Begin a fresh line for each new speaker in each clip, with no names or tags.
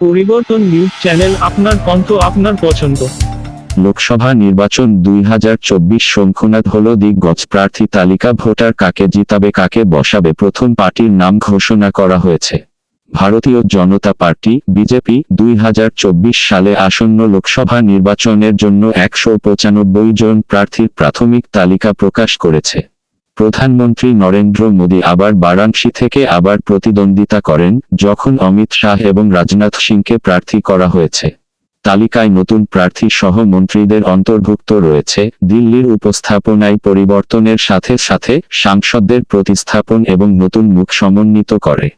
পরিবর্তন news channel আপনার কণ্ঠ, আপনার পছন্দ।
লোকসভা নির্বাচন দুই হাজার চব্বিশ শঙ্খনাথ হল দিগ্গজ প্রার্থী তালিকা, ভোটার কাকে জিতাবে, কাকে বসাবে, প্রথম পার্টির নাম ঘোষণা করা হয়েছে। ভারতীয় জনতা পার্টি, বিজেপি, দুই হাজার চব্বিশ সালে আসন্ন লোকসভা নির্বাচনের জন্য একশো পঁচানব্বই জন প্রার্থীর প্রাথমিক তালিকা প্রকাশ করেছে। প্রধানমন্ত্রী নরেন্দ্র মোদী আবার বারাণসী থেকে আবার প্রতিদ্বন্দ্বিতা করেন, যখন অমিত শাহ এবং রাজনাথ সিংকে প্রার্থী করা হয়েছে। তালিকায় নতুন প্রার্থী সহ মন্ত্রীদের অন্তর্ভুক্ত রয়েছে, দিল্লির উপস্থাপনায় পরিবর্তনের সাথে সাথে সাংসদদের প্রতিস্থাপন এবং নতুন মুখ সমন্বিত করে।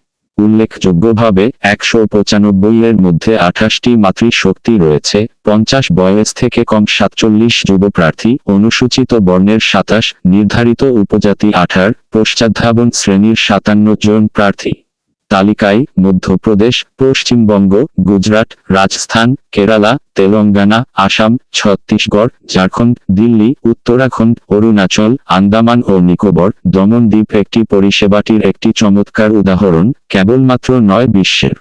উল্লেখযোগ্যভাবে, একশো পঁচানব্বই এর মধ্যে আঠাশটি মাতৃশক্তি রয়েছে, পঞ্চাশ বয়স থেকে কম সাতচল্লিশ যুব প্রার্থী অনুসূচিত বর্ণের সাতাশ, নির্ধারিত উপজাতি আঠার, পশ্চাদ্ধাবন শ্রেণির সাতান্ন জন প্রার্থী। তালিকায় মধ্যপ্রদেশ, পশ্চিমবঙ্গ, গুজরাট, রাজস্থান, কেরালা, তেলঙ্গানা, আসাম, ছত্তিশগড়, ঝাড়খণ্ড, দিল্লি, উত্তরাখণ্ড, অরুণাচল, আন্দামান ও নিকোবর দমনদ্বীপ একটি পরিষেবাটির একটি চমৎকার উদাহরণ, কেবলমাত্র নয় বিশ্বের।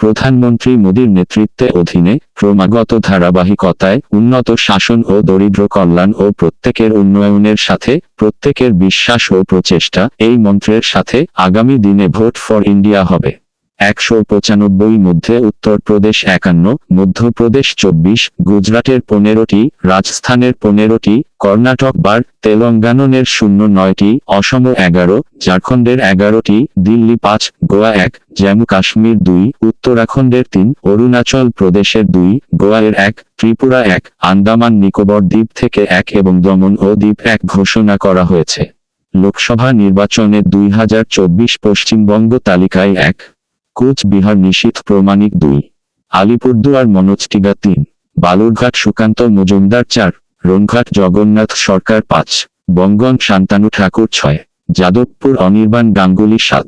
প্রধানমন্ত্রী মোদীর নেতৃত্বে অধীনে ক্রমাগত ধারাবাহিকতায় উন্নত শাসন ও দরিদ্র কল্যাণ ও প্রত্যেকের উন্নয়নের সাথে প্রত্যেকের বিশ্বাস ও প্রচেষ্টা এই মন্ত্রের সাথে আগামী দিনে ভোট ফর ইন্ডিয়া হবে। একশো পঁচানব্বই মধ্যে উত্তরপ্রদেশ একান্ন, মধ্যপ্রদেশ চব্বিশ, গুজরাটের পনেরোটি, রাজস্থানের পনেরোটি, কর্ণাটক বার, তেলেঙ্গানের শূন্য নয়টি, অসম এগারো, ঝাড়খণ্ডের এগারোটি, দিল্লি পাঁচ, গোয়া এক, জম্মু কাশ্মীর দুই, উত্তরাখণ্ডের তিন, অরুণাচল প্রদেশের দুই, গোয়ার এক, ত্রিপুরা এক, আন্দামান নিকোবর দ্বীপ থেকে এক এবং দমন ও দ্বীপ এক ঘোষণা করা হয়েছে। লোকসভা নির্বাচনে দুই হাজার চব্বিশ পশ্চিমবঙ্গ তালিকায় এক। কোচবিহার নিশীথ প্রমাণিক দুই। আলিপুরদুয়ার মনোজটিগা তিন। বালুরঘাট সুকান্ত মজুমদার চার। রনঘাট জগন্নাথ সরকার পাঁচ। বঙ্গন শান্তানু ঠাকুর ছয়। যাদবপুর অনির্বাণ গাঙ্গুলি সাত।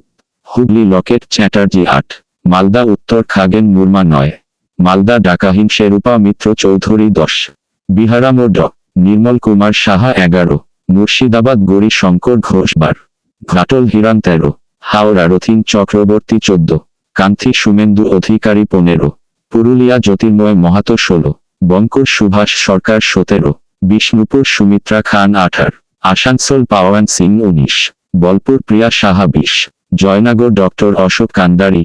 হুগলি লকেট চ্যাটার্জি আট। মালদা উত্তর খাগেন মুর্মা নয়। মালদা ডাকাহীন শেরুপা মিত্র চৌধুরী দশ। বিহারাম ড। নির্মল কুমার সাহা এগারো। মুর্শিদাবাদ গৌরী শঙ্কর ঘোষ বার। ঘাটল হিরান তেরো। হাওড়া রথিন চক্রবর্তী চোদ্দ। কান্থি সুমেন্দু অধিকারী পনেরো, পুরুলিয়া জ্যোতির্ময় মাহাতো ষোলো, বঙ্কুর সুভাষ সরকার সতেরো, বিষ্ণুপুর সুমিত্রা খান আঠার, আসানসোল পাওয়ান সিং উনিশ, বলপুর প্রিয়া সাহা বিশ, জয়নগর ডক্টর অশোক কান্দারি